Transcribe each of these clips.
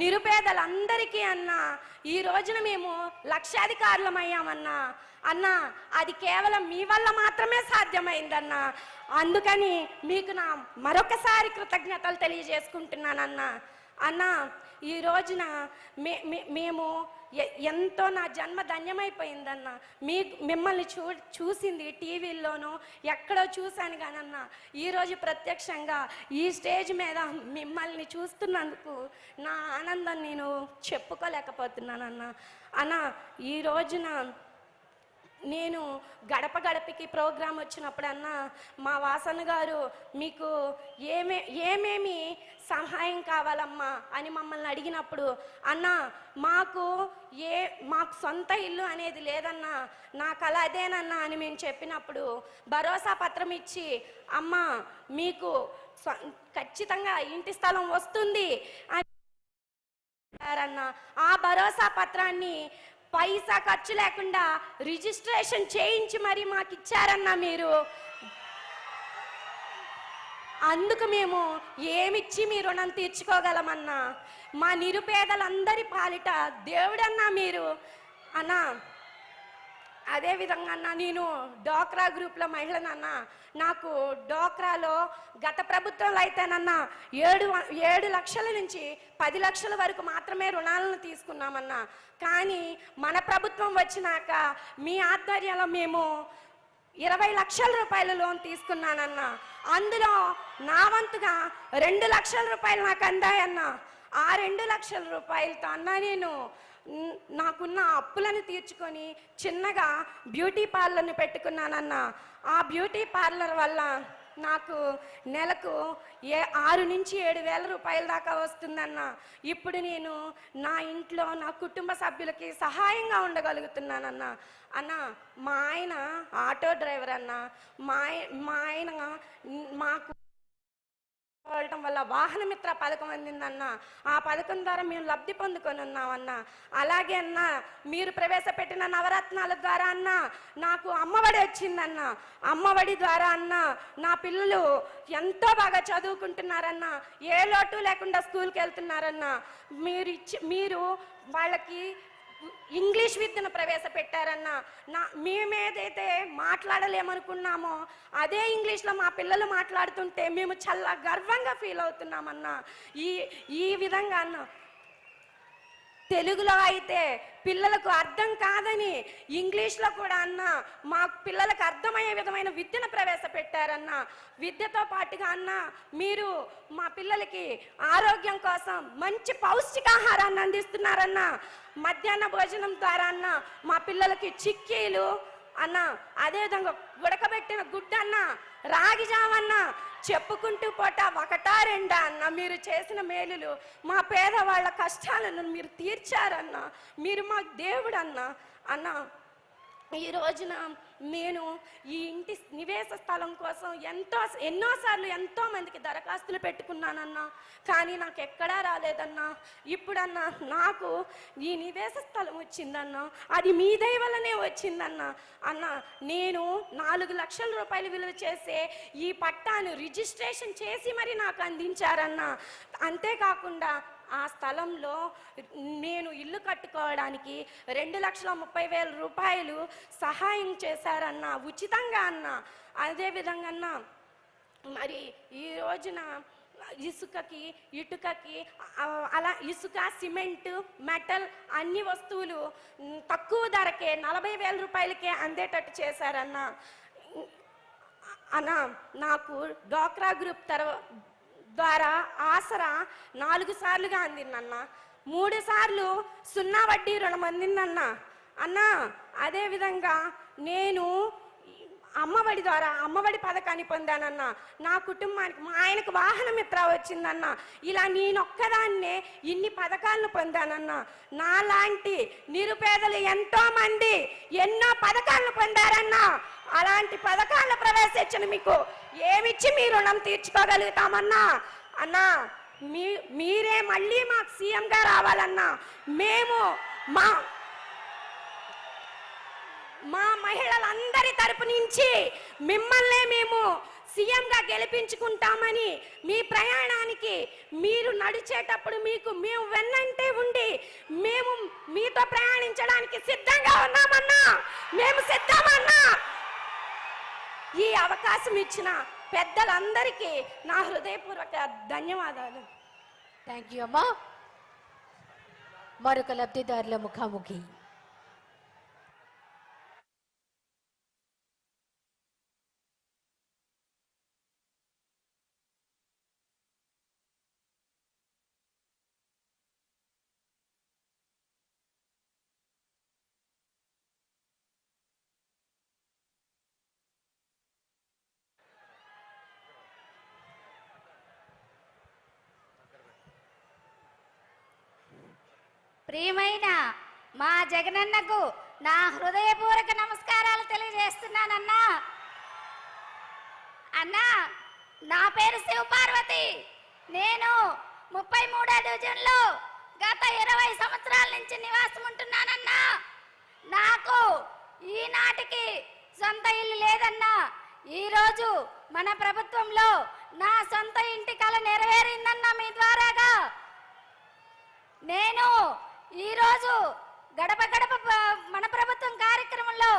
నిరుపేదలందరికీ అన్న ఈ రోజున మేము లక్షాధికారులం అయ్యామన్నా అన్న అది కేవలం మీ వల్ల మాత్రమే సాధ్యమైందన్న. అందుకని మీకు నా మరొకసారి కృతజ్ఞతలు తెలియజేసుకుంటున్నానన్న. అన్న ఈ రోజున మే మేము ఎంతో నా జన్మ ధన్యమైపోయిందన్న. మీ మిమ్మల్ని చూ చూసింది టీవీల్లోనూ ఎక్కడో చూశాను కానన్న ఈరోజు ప్రత్యక్షంగా ఈ స్టేజ్ మీద మిమ్మల్ని చూస్తున్నందుకు నా ఆనందం నేను చెప్పుకోలేకపోతున్నానన్న. అన్న ఈ రోజున నేను గడప గడపకి ప్రోగ్రాం వచ్చినప్పుడన్నా మా వాసన గారు మీకు ఏమే ఏమేమి సహాయం కావాలమ్మా? అని మమ్మల్ని అడిగినప్పుడు అన్నా మాకు ఏ మాకు సొంత ఇల్లు అనేది లేదన్నా నా అలా అదేనన్నా అని మేము చెప్పినప్పుడు భరోసా పత్రం ఇచ్చి అమ్మా మీకు ఖచ్చితంగా ఇంటి స్థలం వస్తుంది అని ఆ భరోసా పత్రాన్ని పైసా ఖర్చు లేకుండా రిజిస్ట్రేషన్ చేయించి మరి మాకు ఇచ్చారన్నా మీరు. అందుకు మేము ఏమిచ్చి మీ రుణం తీర్చుకోగలమన్నా? మా నిరుపేదలందరి పాలిట దేవుడన్నా మీరు. అన్నా అదే విధంగా అన్న నేను డోక్రా గ్రూప్లో మహిళనన్నా నాకు డోక్రాలో గత ప్రభుత్వంలో అయితేనన్న ఏడు ఏడు లక్షల నుంచి పది లక్షల వరకు మాత్రమే రుణాలను తీసుకున్నామన్నా. కానీ మన ప్రభుత్వం వచ్చినాక మీ ఆధ్వర్యంలో మేము ఇరవై లక్షల రూపాయల లోన్ తీసుకున్నానన్న. అందులో నా వంతుగా రెండు లక్షల రూపాయలు నాకు అందాయన్న. ఆ రెండు లక్షల రూపాయలతో అన్న నేను నాకున్న అప్పులను తీర్చుకొని చిన్నగా బ్యూటీ పార్లర్ని పెట్టుకున్నానన్న. ఆ బ్యూటీ పార్లర్ వల్ల నాకు నెలకు ఏ ఆరు నుంచి ఏడు వేల రూపాయల దాకా వస్తుందన్న. ఇప్పుడు నేను నా ఇంట్లో నా కుటుంబ సభ్యులకి సహాయంగా ఉండగలుగుతున్నానన్న. అన్న మా ఆయన ఆటో డ్రైవర్ అన్న మా మా ఆయన మాకు వల్ల వాహన మిత్ర పథకం అందిందన్న. ఆ పథకం ద్వారా మేము లబ్ధి పొందుకొని ఉన్నామన్న. అలాగే అన్న మీరు ప్రవేశపెట్టిన నవరత్నాల ద్వారా అన్న నాకు అమ్మఒడి వచ్చిందన్న. అమ్మఒడి ద్వారా అన్న నా పిల్లలు ఎంతో బాగా చదువుకుంటున్నారన్న. ఏ లోటు లేకుండా స్కూల్కి వెళ్తున్నారన్న. మీరు ఇచ్చి మీరు వాళ్ళకి ఇంగ్లీష్ విద్యను ప్రవేశపెట్టారన్న నా మేమేదైతే మాట్లాడలేమనుకున్నామో అదే ఇంగ్లీష్లో మా పిల్లలు మాట్లాడుతుంటే మేము చాలా గర్వంగా ఫీల్ అవుతున్నామన్న ఈ ఈ విధంగా అన్న తెలుగులో అయితే పిల్లలకు అర్థం కాదని ఇంగ్లీష్లో కూడా అన్న మా పిల్లలకు అర్థమయ్యే విధమైన విద్యను ప్రవేశపెట్టారన్న. విద్యతో పాటుగా అన్న మీరు మా పిల్లలకి ఆరోగ్యం కోసం మంచి పౌష్టికాహారాన్ని అందిస్తున్నారన్న. మధ్యాహ్న భోజనం ద్వారా అన్న మా పిల్లలకి చిక్కీలు అన్న అదేవిధంగా ఉడకబెట్టిన గుడ్డ అన్న రాగి జావన్న చెప్పుకుంటూ పోట ఒకటా రెండా అన్న మీరు చేసిన మేలులు మా పేదవాళ్ళ కష్టాలను మీరు తీర్చారన్న మీరు మా దేవుడన్నా అన్నా అన్న ఈ రోజున నేను ఈ ఇంటి నివేశ స్థలం కోసం ఎంతో ఎన్నోసార్లు ఎంతో మందికి దరఖాస్తులు పెట్టుకున్నానన్నా కానీ నాకు ఎక్కడా రాలేదన్నా. ఇప్పుడన్నా నాకు ఈ నివేశ స్థలం వచ్చిందన్నా అది మీ దయ వల్లనే వచ్చిందన్నా. అన్న నేను నాలుగు లక్షల రూపాయలు విలువ చేసే ఈ పట్టాను రిజిస్ట్రేషన్ చేసి మరి నాకు అందించారన్నా. అంతేకాకుండా ఆ స్థలంలో నేను ఇల్లు కట్టుకోవడానికి రెండు లక్షల ముప్పై వేల రూపాయలు సహాయం చేశారన్న ఉచితంగా అన్న. అదేవిధంగా అన్న మరి ఈ రోజున ఇసుకకి ఇటుకకి అలా ఇసుక సిమెంట్ మెటల్ అన్ని వస్తువులు తక్కువ ధరకే నలభై వేల రూపాయలకే అందేటట్టు చేశారన్న. అన్న నాకు డ్వాక్రా గ్రూప్ తర్వాత ద్వారా ఆసరా నాలుగు సార్లుగా అందిందన్న. మూడు సార్లు సున్నా వడ్డీ రుణం అందిందన్న. అన్న అదేవిధంగా నేను అమ్మఒడి ద్వారా అమ్మఒడి పథకాన్ని పొందానన్న. నా కుటుంబానికి మా ఆయనకు వాహనం మిత్ర వచ్చిందన్న. ఇలా నేనొక్కదాన్నే ఇన్ని పథకాలను పొందానన్న. నాలాంటి నిరుపేదలు ఎంతో మంది ఎన్నో పథకాలను పొందారన్న. అలాంటి పథకాలను ప్రవేశించను మీకు. ఏమిచ్చి మీ రుణం తీర్చుకోగలుగుతామన్నా? అన్నా మీ మీరే మళ్ళీ మాకు సీఎంగా రావాలన్నా మేము మా మా మహిళలందరి తరపు నుంచి మిమ్మల్నే మేము సీఎంగా గెలిపించుకుంటామని మీ ప్రయాణానికి మీరు నడిచేటప్పుడు మీకు మేము వెన్నంటే ఉండి మేము మీతో ప్రయాణించడానికి సిద్ధంగా ఉన్నామన్నా? మేము సిద్ధమన్నా? ఈ అవకాశం ఇచ్చిన పెద్దలందరికీ నా హృదయపూర్వక ధన్యవాదాలు. థ్యాంక్ యూ అమ్మా. మరొక లబ్ధిదారుల ముఖాముఖి. ప్రియమైన మా జగనన్నకు నా హృదయపూర్వక నమస్కారాలు తెలియజేస్తున్నానన్నా? అన్నా నా పేరు శివపార్వతి. నేను ముప్పై మూడో డివిజన్లో గత ఇరవై సంవత్సరాల నుంచి నివాసం ఉంటున్నానన్నా నాకు ఈనాటికి సొంత ఇల్లు లేదన్నా. ఈరోజు మన ప్రభుత్వంలో నా సొంత ఇంటి కళ నెరవేరిందన్నా మీ ద్వారాగా. నేను ఈరోజు గడప గడప మన ప్రభుత్వం కార్యక్రమంలో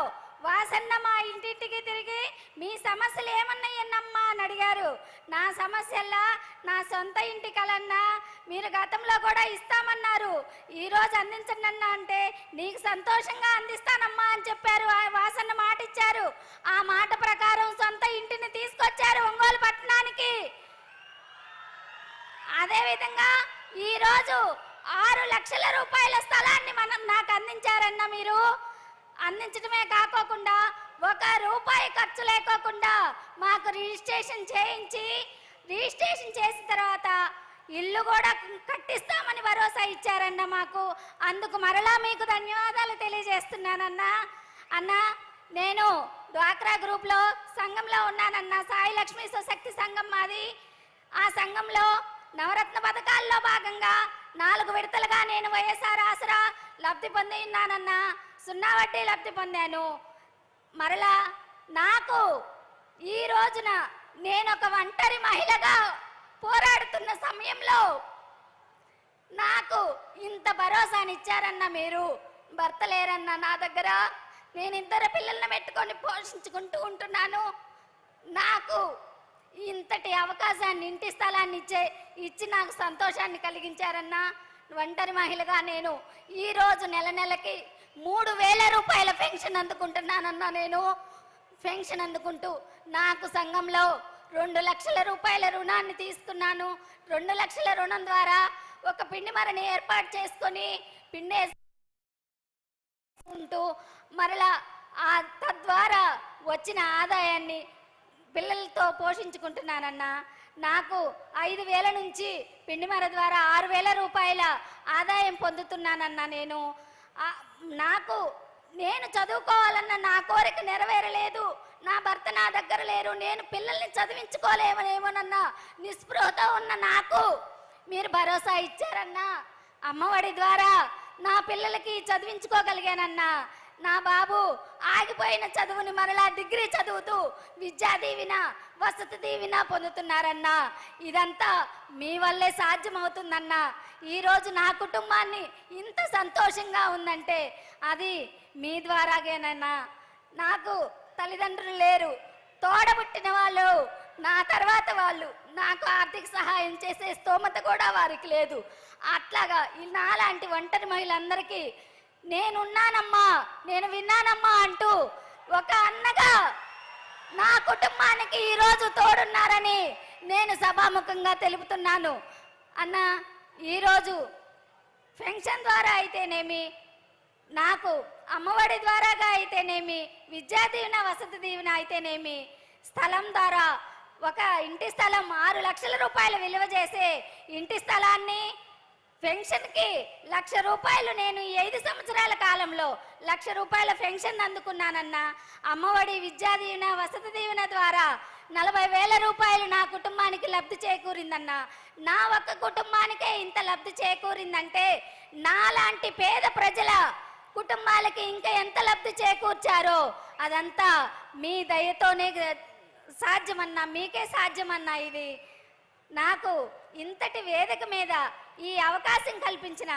వాసన్న మా ఇంటింటికి తిరిగి మీ సమస్యలు ఏమన్నాయన్నమ్మా అని అడిగారు. నా సమస్యల్లా నా సొంత ఇంటి కలన్నా మీరు గతంలో కూడా ఇస్తామన్నారు. ఈ రోజు అందించండి అంటే నీకు సంతోషంగా అందిస్తానమ్మా అని చెప్పారు. ఆ వాసన్న మాట ఇచ్చారు ఆ మాట ప్రకారం సొంత ఇంటిని తీసుకొచ్చారు ఒంగోలు పట్టణానికి. అదేవిధంగా ఈరోజు ఆరు లక్షల రూపాయల స్థలాన్ని మనం నాకు అందించారన్న మీరు? అందించడమే కాకోకుండా ఒక రూపాయి ఖర్చు లేకోకుండా మాకు రిజిస్ట్రేషన్ చేయించి రిజిస్ట్రేషన్ చేసిన తర్వాత ఇల్లు కూడా కట్టిస్తామని భరోసా ఇచ్చారన్న మాకు. అందుకు మరలా మీకు ధన్యవాదాలు తెలియజేస్తున్నానన్నా. అన్నా నేను డ్వాక్రా గ్రూప్లో సంఘంలో ఉన్నానన్న. సాయి లక్ష్మీ సుశక్తి సంఘం మాది. ఆ సంఘంలో నవరత్న పథకాల్లో భాగంగా నాలుగు విడతలుగా నేను వైఎస్ఆర్ ఆసరా లబ్ధి పొంది ఉన్నానన్నా సున్నా వడ్డీ లబ్ధి పొందాను. మరలా నాకు ఈ రోజున నేను ఒక ఒంటరి మహిళగా పోరాడుతున్న సమయంలో నాకు ఇంత భరోసానిచ్చారన్న మీరు భర్త లేరన్న నా దగ్గర నేను ఇద్దరు పిల్లల్ని పెట్టుకొని పోషించుకుంటూ ఉంటున్నాను. నాకు ఇంతటి అవకాశాన్ని ఇంటి స్థలాన్ని ఇచ్చే ఇచ్చి నాకు సంతోషాన్ని కలిగించారన్నా ఒంటరి మహిళగా నేను ఈరోజు నెల నెలకి మూడు వేల రూపాయల పెన్షన్ అందుకుంటున్నానన్నా నేను. పెన్షన్ అందుకుంటూ నాకు సంఘంలో రెండు లక్షల రూపాయల రుణాన్ని తీసుకున్నాను. రెండు లక్షల రుణం ద్వారా ఒక పిండి మరని ఏర్పాటు చేసుకొని పిండి ఉంటూ మరలా ఆ తద్వారా వచ్చిన ఆదాయాన్ని పిల్లలతో పోషించుకుంటున్నానన్నా నాకు ఐదు వేల నుంచి పిండిమర ద్వారా ఆరు వేల రూపాయల ఆదాయం పొందుతున్నానన్నా నేను. నాకు నేను చదువుకోవాలన్న నా కోరిక నెరవేరలేదు. నా భర్త నా దగ్గర లేరు. నేను పిల్లల్ని చదివించుకోలేమనేమోనన్న నిస్పృహతో ఉన్న నాకు. మీరు భరోసా ఇచ్చారన్నా. అమ్మఒడి ద్వారా నా పిల్లలకి చదివించుకోగలిగానన్నా. నా బాబు ఆగిపోయిన చదువుని మరలా డిగ్రీ చదువుతూ విద్యా దీవిన వసతి దీవిన పొందుతున్నారన్నా. ఇదంతా మీ వల్లే సాధ్యమవుతుందన్నా. ఈరోజు నా కుటుంబాన్ని ఇంత సంతోషంగా ఉందంటే అది మీ ద్వారాగేనన్నా. నాకు తల్లిదండ్రులు లేరు. తోడబుట్టిన వాళ్ళు నా తర్వాత వాళ్ళు నాకు ఆర్థిక సహాయం చేసే స్తోమత కూడా వారికి లేదు. అట్లాగా ఈ నాలాంటి ఒంటరి మహిళలందరికీ నేనున్నానమ్మా నేను విన్నానమ్మా అంటూ ఒక అన్నగా నా కుటుంబానికి ఈరోజు తోడున్నారని నేను సభాముఖంగా తెలుపుతున్నాను. అన్న ఈరోజు పెన్షన్ ద్వారా అయితేనేమి నాకు అమ్మఒడి ద్వారాగా అయితేనేమి విద్యా దీవెన వసతి దీవెన అయితేనేమి స్థలం ద్వారా ఒక ఇంటి స్థలం ఆరు లక్షల రూపాయలు విలువ చేసే ఇంటి స్థలాన్ని పెన్షన్కి లక్ష రూపాయలు నేను ఐదు సంవత్సరాల కాలంలో లక్ష రూపాయల పెన్షన్ అందుకున్నానన్న అమ్మఒడి విద్యా దీవెన వసతి దీవెన ద్వారా నలభై వేల రూపాయలు నా కుటుంబానికి లబ్ధి చేకూరిందన్న. నా ఒక్క కుటుంబానికే ఇంత లబ్ధి చేకూరిందంటే నాలాంటి పేద ప్రజల కుటుంబాలకి ఇంకా ఎంత లబ్ధి చేకూర్చారో అదంతా మీ దయతోనే సాధ్యమన్నా మీకే సాధ్యమన్నా ఇది. నాకు ఇంతటి వేదిక మీద ఈ అవకాశం కల్పించిన